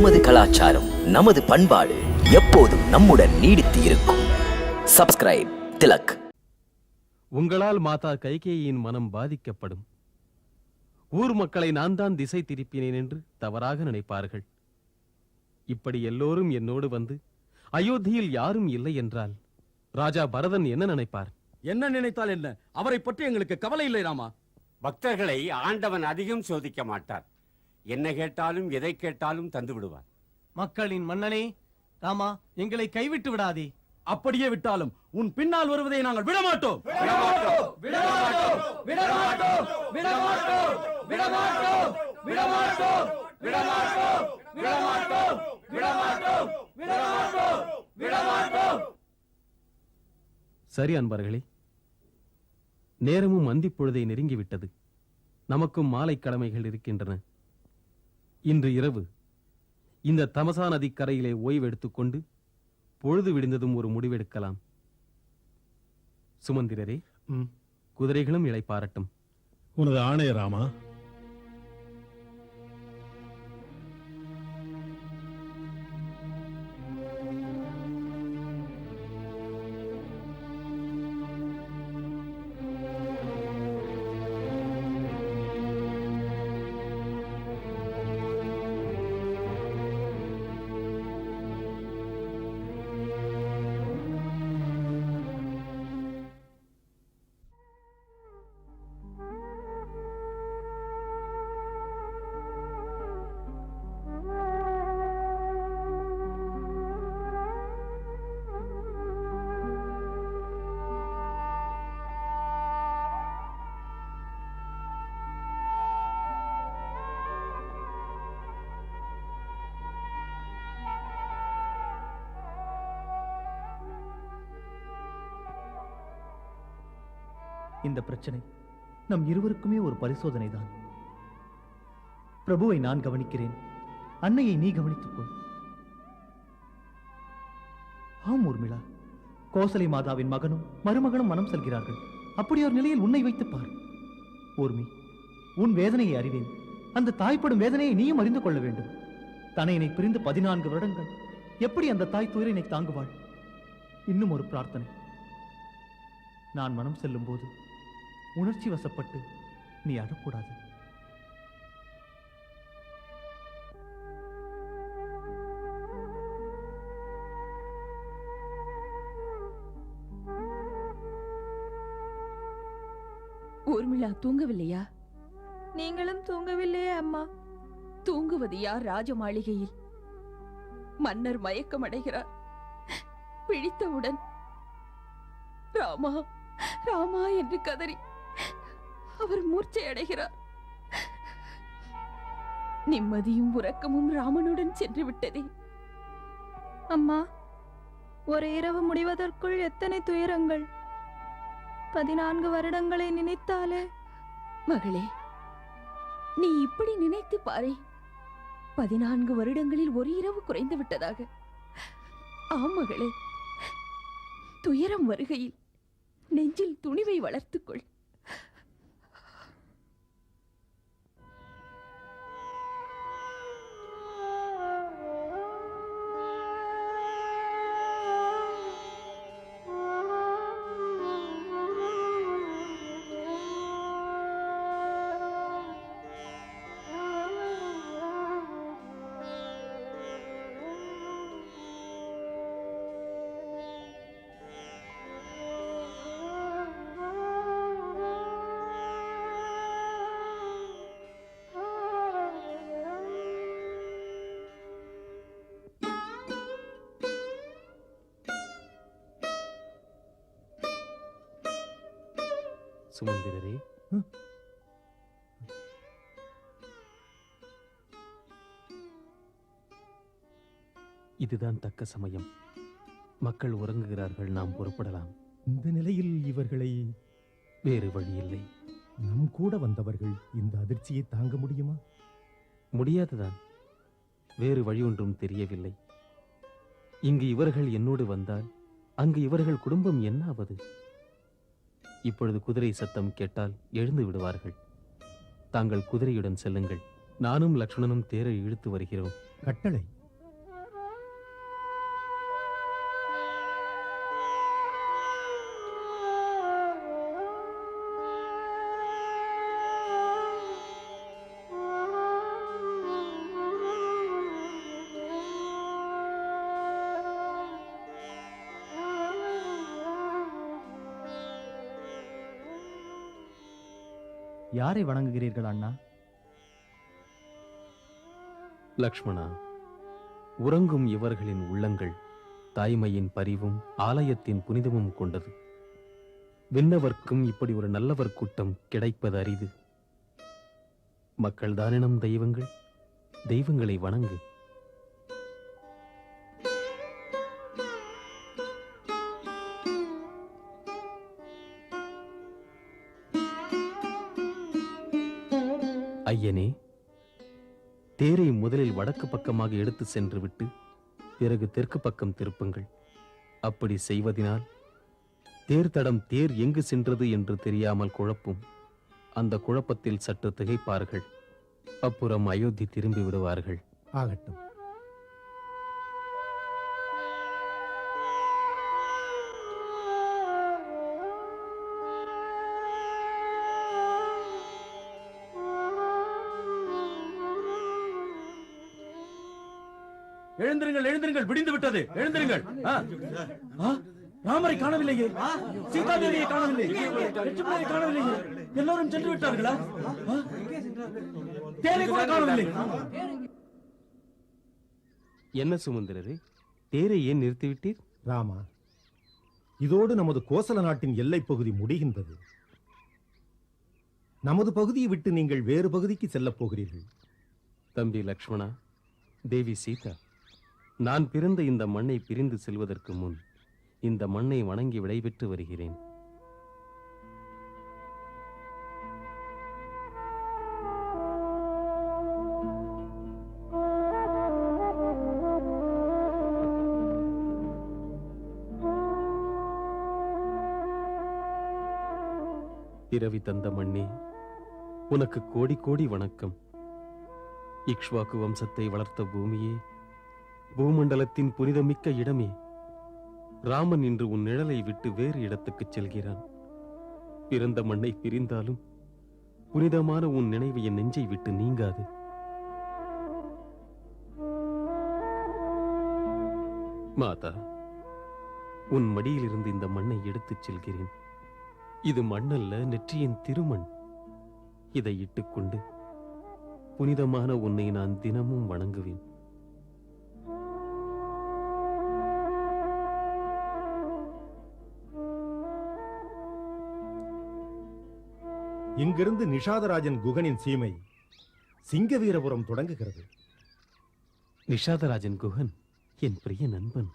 நமது கலாச்சாரம் நமது பண்பாடு எப்போதும் நம்முடன் நீடித்து இருக்கும். சப்ஸ்கிரைப் திலக். உங்களால் மாதா கைகேயியின் மனம் பாதிக்கப்படும். ஊர் மக்களை நான் தான் திசை திருப்பினேன் என்று தவறாக நினைப்பார்கள். இப்படி எல்லோரும் என்னோடு வந்து அயோத்தியில் யாரும் இல்லை என்றால் ராஜா பரதன் என்ன நினைப்பார்? என்ன நினைத்தால் என்ன? அவரை பற்றி எங்களுக்கு கவலை இல்லை ராமா. பக்தர்களை ஆண்டவன் அதிகம் சோதிக்க மாட்டார். என்ன கேட்டாலும் எதை கேட்டாலும் தந்து விடுவார் மக்களின் மன்னனே ராமா எங்களை கைவிட்டு விடாதே அப்படியே விட்டாலும் உன் பின்னால் வருவதை நாங்கள் விடமாட்டோம் சரி அன்பர்களே நேரமும் அந்திப் பொழுதை நெருங்கிவிட்டது நமக்கும் மாலை கடமைகள் இருக்கின்றன இன்று இரவு இந்த தமசா நதிக் கரையிலே ஓய்வெடுத்துக்கொண்டு பொழுது விடிந்ததும் ஒரு முடிவெடுக்கலாம். சுமந்திரரே. குதிரைகளும் இளைப்பாரட்டும் உனது ஆணைய இந்த பிரச்சனை நம் இருவருக்குமே ஒரு பரிசோதனை தான் பிரபுவை நான் கவனிக்கிறேன். அன்னையை நீ கவனித்துக் கொள். ஆம் ஊர்மிளா. கோசலை மாதாவின் மகனும் மருமகனும் மனம் செல்கிறார்கள். அப்படி ஒரு நிலையில் உன்னை வைத்துப் பார். ஊர்மி உன் வேதனையை அறிவேன். அந்த தாய்ப்படும் வேதனையை நீயும் அறிந்து கொள்ள வேண்டும். தனையனை பிரிந்து பதினான்கு வருடங்கள். எப்படி அந்த தாய் துயரினை தாங்குவாள்? இன்னும் ஒரு பிரார்த்தனை. நான் மனம் செல்லும் போது உணர்ச்சி வசப்பட்டு நீ அழக்கூடாது ஊர்மிளா தூங்கவில்லையா? நீங்களும் தூங்கவில்லையே அம்மா. தூங்குவது யார் ராஜ மாளிகையில்? மன்னர் மயக்கம் அடைகிறார். பிடித்தவுடன் ராமா ராமா என்று கதறி அவர் மூர்ச்சை அடைகிறார் நிம்மதியும் உறக்கமும் ராமனுடன் சென்று விட்டதே. அம்மா ஒரு இரவு முடிவதற்குள் எத்தனை துயரங்கள். பதினான்கு வருடங்களை நினைத்தாலே. மகளே நீ இப்படி நினைத்து பாரே. பதினான்கு வருடங்களில் ஒரு இரவு குறைந்து விட்டதாக. ஆம் மகளே துயரம் வருகையில் நெஞ்சில் துணிவை வளர்த்துக்கொள். சுமந்திரரே. இதுதான் தக்க சமயம். மக்கள் உறங்குகிறார்கள் நாம் புறப்படலாம். இந்த நிலையில் இவர்களை வேறு வழி இல்லை. நம் கூட வந்தவர்கள் இந்த அதிர்ச்சியை தாங்க முடியுமா? முடியாதுதான். வேறு வழி ஒன்றும் தெரியவில்லை. இங்கு இவர்கள் என்னோடு வந்தால் அங்கு இவர்கள் குடும்பம் என்ன ஆவது இப்பொழுது குதிரை சத்தம் கேட்டால் எழுந்து விடுவார்கள். தாங்கள் குதிரையுடன் செல்லுங்கள். நானும் லக்ஷ்மணனும் தேரை இழுத்து வருகிறோம். கட்டளை. யாரை வணங்குகிறீர்கள் அண்ணா? லக்ஷ்மணா உறங்கும் இவர்களின் உள்ளங்கள் தாய்மையின் பரிவும் ஆலயத்தின் புனிதமும் கொண்டது. விண்ணவர்க்கும் இப்படி ஒரு நல்லவர் கூட்டம் கிடைப்பது அரிது. மக்கள் தானினம் தெய்வங்கள்? தெய்வங்களை வணங்கு. ஐயனே தேரை முதலில் வடக்கு பக்கமாக எடுத்து சென்று விட்டு பிறகு தெற்கு பக்கம் திருப்புங்கள். அப்படி செய்வதினால் தேர் தடம் தேர் எங்கு சென்றது என்று தெரியாமல் குழப்பும். அந்த குழப்பத்தில் சற்று திகைப்பார்கள். அப்புறம் அயோத்தி திரும்பி விடுவார்கள். ஆகட்டும். எழுந்திருங்கள் எழுந்திருங்கள். விடிந்து விட்டது. எழுந்திருங்கள். ராமரை காணவில்லையே? சீதா தேவியை காணவில்லை. லட்சுமணரை காணவில்லையே? எல்லோரும் சென்று விட்டார்களா? தேரை கூட காணவில்லை. என்ன சுமந்திரரே? தேரை ஏன் நிறுத்திவிட்டீர்? ராமா இதோடு நமது கோசல நாட்டின் எல்லைப் பகுதி முடிகின்றது. நமது பகுதியை விட்டு நீங்கள் வேறு பகுதிக்கு செல்லப் போகிறீர்கள். தம்பி லக்ஷ்மணா தேவி சீதா நான் பிறந்த இந்த மண்ணை பிரிந்து செல்வதற்கு முன் இந்த மண்ணை வணங்கி விடைபெற்று வருகிறேன். இரவி தந்த மண்ணே உனக்கு கோடி கோடி வணக்கம். இக்ஷ்வாக்கு வம்சத்தை வளர்த்த பூமியே பூமண்டலத்தின் புனிதமிக்க இடமே. ராமன் இன்று உன் நிழலை விட்டு வேறு இடத்துக்கு செல்கிறான். பிறந்த மண்ணை பிரிந்தாலும் புனிதமான உன் நினைவு என் நெஞ்சை விட்டு நீங்காது. மாதா உன் மடியிலிருந்து இந்த மண்ணை எடுத்துச் செல்கிறேன். இது மண்ணல்ல நெற்றியின் திருமண். இதை இட்டுக்கொண்டு புனிதமான உன்னை நான் தினமும் வணங்குவேன். இங்கிருந்து நிஷாதராஜன் குகனின் சீமை சிங்கவீரபுரம் தொடங்குகிறது. நிஷாதராஜன் குகன் என் பிரிய நண்பன்.